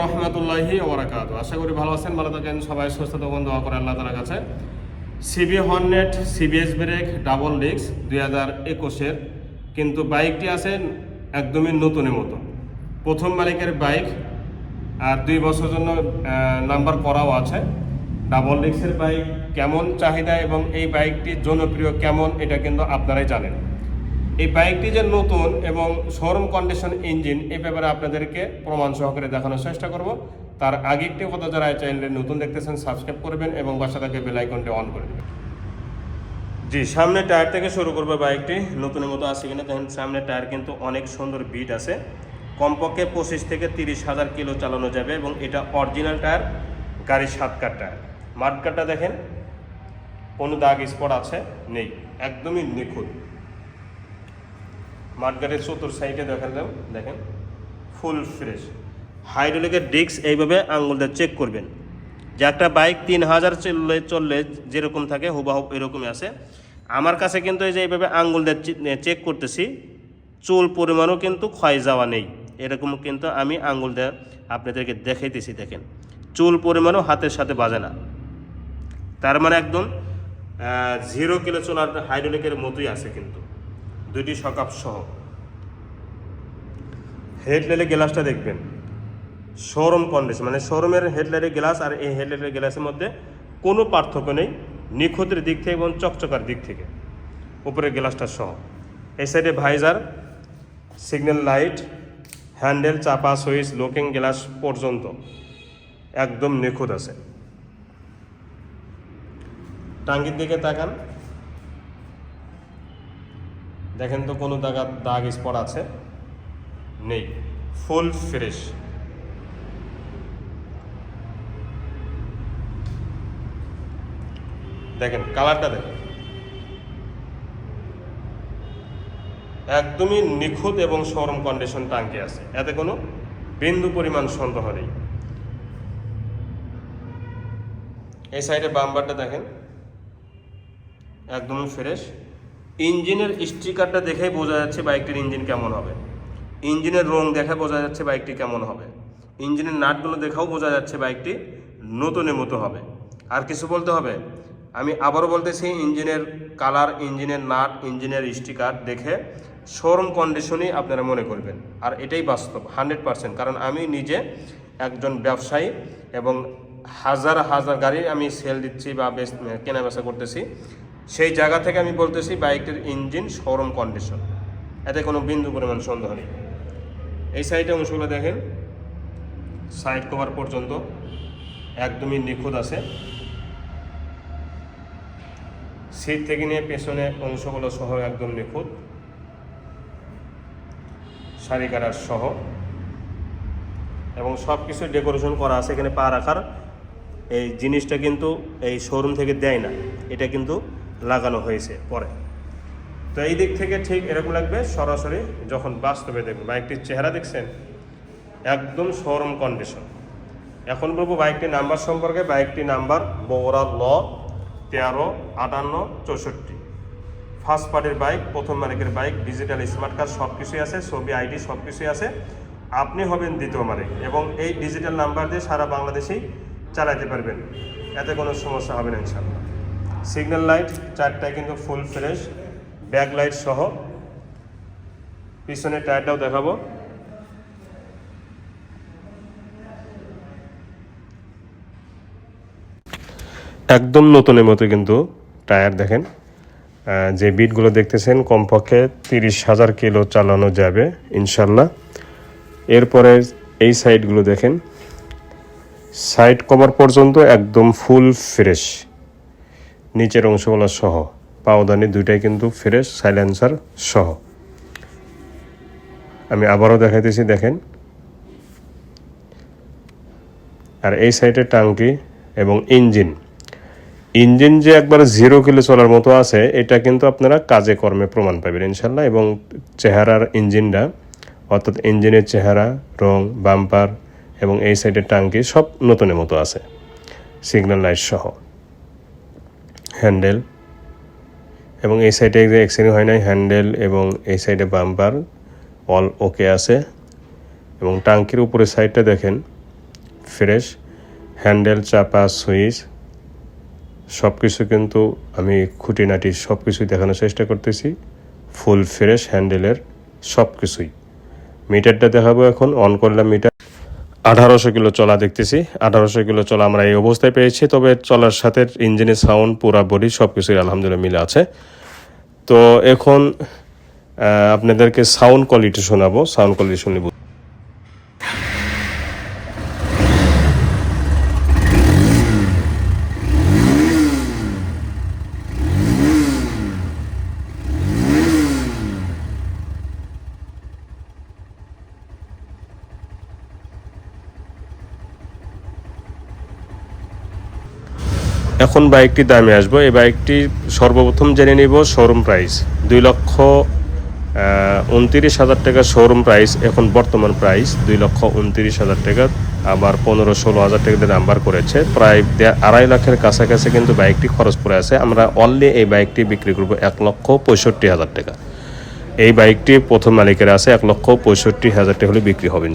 রহমতুল্লাহি ওবরাকাত। আশা করি ভালো আছেন, ভালো থাকেন, সবাই সুস্থ থাকুন, দোয়া করে আল্লাহ তালার কাছে। CB Hornet CBS brake double disc দুই হাজার একুশের। কিন্তু বাইকটি আছে একদমই নতুনের মতো। প্রথম মালিকের বাইক, আর দুই বছর জন্য নাম্বার করাও আছে। ডাবল ডিস্কের বাইক কেমন চাহিদা এবং এই বাইকটি জনপ্রিয় কেমন, এটা কিন্তু আপনারাই জানেন। এই বাইকটি যে নতুন এবং শোরুম কন্ডিশন ইঞ্জিন এই ব্যাপারে আপনাদেরকে প্রমাণ সহকারে দেখানোর চেষ্টা করব। তার আগে একটি কথা যারা চ্যানেলে নতুন দেখতেছেন, সাবস্ক্রাইব করবেন এবং বাসা থেকে বেল আইকনটি অন করে দেবেন। জি সামনে টায়ার থেকে শুরু করবে বাইকটি। নতুনের মতো আছে কিনা দেখেন সামনে টায়ার কিন্তু অনেক সুন্দর বিট আছে। কমপক্ষে পঁচিশ থেকে তিরিশ হাজার কিলো চালানো যাবে এবং এটা অরিজিনাল টায়ার, গাড়ির সাত কার টায়ার। মাঠকারটা দেখেন, কোনো দাগ স্পট আছে, নেই, একদমই নিখুঁত। মাঠগাড়ির চতুর সাইডে দাও, দেখেন। Full fresh. হাইড্রোলিকের ডিস্ক এইভাবে আঙুল দিয়ে চেক করবেন। যে একটা বাইক তিন হাজার চললে চললে যেরকম থাকে হুবাহুব এরকমই আছে। আমার কাছে কিন্তু এই যে এইভাবে আঙুল দিয়ে চেক করতেছি চুল পরিমাণও কিন্তু ক্ষয় যাওয়া নেই। এরকম কিন্তু আমি আঙুল দিয়ে আপনাদেরকে দেখাইতেছি দেখেন। চুল পরিমাণও হাতের সাথে বাজে না। তার মানে একদম জিরো কিলো চুল আর হাইড্রোলিকের মতোই আছে কিন্তু। দুইটি সকাপ সহ। হেডলাইটের গ্লাসটা দেখবেন। শোরুম কন্ডিশন মানে শোরুমের হেডলাইটের গ্লাস আর এই হেডলাইটের গ্লাসের মধ্যে কোনো পার্থক্য নেই, নিখুঁতের দিক থেকে এবং চকচকার দিক থেকে। উপরের গ্লাসটা সহ। এই সাইডে ভাইজার, সিগন্যাল লাইট, হ্যান্ডেল, চাপা, সুইচ, লুকিং গ্লাস পর্যন্ত একদম নিখুঁত আছে। টাঙ্গির দিকে তাকান। দেখেন তো কোনো দাগ দাগ স্পট আছে? নেই। Full fresh. দেখেন, কালারটা দেখেন। একদমই নিখুঁত এবং সরম কন্ডিশন টাঙ্কি আছে। এতে কোনো বিন্দু পরিমাণ সন্দেহ নেই। এই সাইডে বাম্বারটা দেখেন। একদমই ফ্রেশ। ইঞ্জিনের স্টিকারটা দেখেই বোঝা যাচ্ছে বাইকটির ইঞ্জিন কেমন হবে। ইঞ্জিনের রং দেখে বোঝা যাচ্ছে বাইকটি কেমন হবে। ইঞ্জিনের নাটগুলো দেখাও বোঝা যাচ্ছে বাইকটি নতুনের মতো হবে। আর কিছু বলতে হবে? আমি আবারও বলতেছি, ইঞ্জিনের কালার, ইঞ্জিনের নাট, ইঞ্জিনের স্টিকার দেখে শোরুম কন্ডিশনই আপনারা মনে করবেন। আর এটাই বাস্তব, হান্ড্রেড পারসেন্ট। কারণ আমি নিজে একজন ব্যবসায়ী এবং হাজার হাজার গাড়ি আমি সেল দিচ্ছি বা কেনা বেচা করতেছি। সেই জায়গা থেকে আমি বলতেছি বাইকটির ইঞ্জিন শোরুম কন্ডিশন এতে কোনো বিন্দু পরিমাণ সন্দেহ নেই। এই সাইডে অংশগুলো দেখেন। সাইড কভার পর্যন্ত একদমই নিখুঁত আছে। সিট থেকে নিয়ে পেছনে অংশগুলো সহ একদম নিখুঁত। শাড়ি কাটার সহ। এবং সব কিছু ডেকোরেশন করা আছে এখানে পা রাখার। এই জিনিসটা কিন্তু এই শোরুম থেকে দেয় না। এটা কিন্তু লাগানো হয়েছে পরে। তো এই দিক থেকে ঠিক এরকম লাগবে, সরাসরি যখন বাস্তবে দেখবেন বাইকটির চেহারা দেখছেন, একদম শোরুম কন্ডিশন এখন বলব বাইকটির নাম্বার সম্পর্কে, বাইকটি নাম্বার বগুড়া ল তেরো আটান্ন চৌষট্টি। ফার্স্ট পার্টির বাইক, প্রথম মালিকের বাইক ডিজিটাল স্মার্ট কার্ড সব কিছুই আছে, ছবি আইডি সব কিছুই আছে। আপনি হবেন দ্বিতীয় মালিক এবং এই ডিজিটাল নাম্বার দিয়ে সারা বাংলাদেশেই চালাতে পারবেন। এতে কোনো সমস্যা হবে না ইনশাল্লাহ সিগন্যাল লাইট চারটায় কিন্তু ফুল ফ্রেশ ব্যাক লাইট সহ। পিছনের টায়ারটাও দেখাবো। একদম নতুনের মতো কিন্তু টায়ার দেখেন। যে বিটগুলো দেখতেছেন, কমপক্ষে তিরিশ হাজার কিলো চালানো যাবে, ইনশাল্লাহ। এরপরে এই সাইডগুলো দেখেন। সাইড কভার পর্যন্ত একদম ফুল ফ্রেশ নিচের অংশগুলো সহ। পাওদানি দুইটাই কিন্তু ফ্রেশ সাইলেন্সার সহ। আমি আবারও দেখাইতেছি, দেখেন। আর এই সাইডে টাঙ্কি এবং ইঞ্জিন। ইঞ্জিন যে একবার জিরো কিলো চলার মতো আছে, এটা কিন্তু আপনারা কাজে কর্মে প্রমাণ পাবেন ইনশাল্লাহ। এবং চেহারার ইঞ্জিনটা, অর্থাৎ ইঞ্জিনের চেহারা, রং, বাম্পার এবং এই সাইডের টাঙ্কি সব নতুনের মতো আছে, সিগন্যাল লাইট সহ। হ্যান্ডেল এবং এই সাইডে এক্সিডেন্ট হয় নাই, হ্যান্ডেল এবং এই সাইডে বাম্পার, অল ওকে আছে এবং টাঙ্কির উপরের সাইডটা দেখেন, ফ্রেশ, হ্যান্ডেল, চাপা, সুইচ সব কিছু কিন্তু আমি খুঁটিনাটি সব কিছুই দেখানোর চেষ্টা করতেছি, ফুল, ফ্রেশ, হ্যান্ডেলের সব কিছুই মিটারটা দেখাবো এখন, অন করলাম মিটার। আঠারোশো কিলো চলা দেখতেছি। আঠারোশো কিলো চলা আমরা এই অবস্থায় পেয়েছি, তবে চলার সাথে ইঞ্জিনের সাউন্ড, পুরা বডি সব কিছুই আলহামদুলিল্লাহ মিলে আছে। তো এখন আপনাদেরকে সাউন্ড কোয়ালিটি শোনাবো, সাউন্ড কোয়ালিটি শুনলে এখন বাইকটি দামে আসব। এই বাইকটি সর্বপ্রথম জেনে নিব শোরুম প্রাইস দুই লক্ষ উনতিরিশ হাজার টাকা শোরুম প্রাইস এখন বর্তমান প্রাইস দুই লক্ষ উনতিরিশ হাজার টাকা, আবার পনেরো ষোলো হাজার টাকা দিয়ে নাম্বার করেছে। প্রায় আড়াই লাখের কাছাকাছি কিন্তু বাইকটি খরচ পড়ে আছে। আমরা অনলি এই বাইকটি বিক্রি করব এক লক্ষ পঁয়ষট্টি হাজার টাকা। এই বাইকটি প্রথম মালিকের আছে, এক লক্ষ পঁয়ষট্টি হাজার টাকা হলে বিক্রি হবে।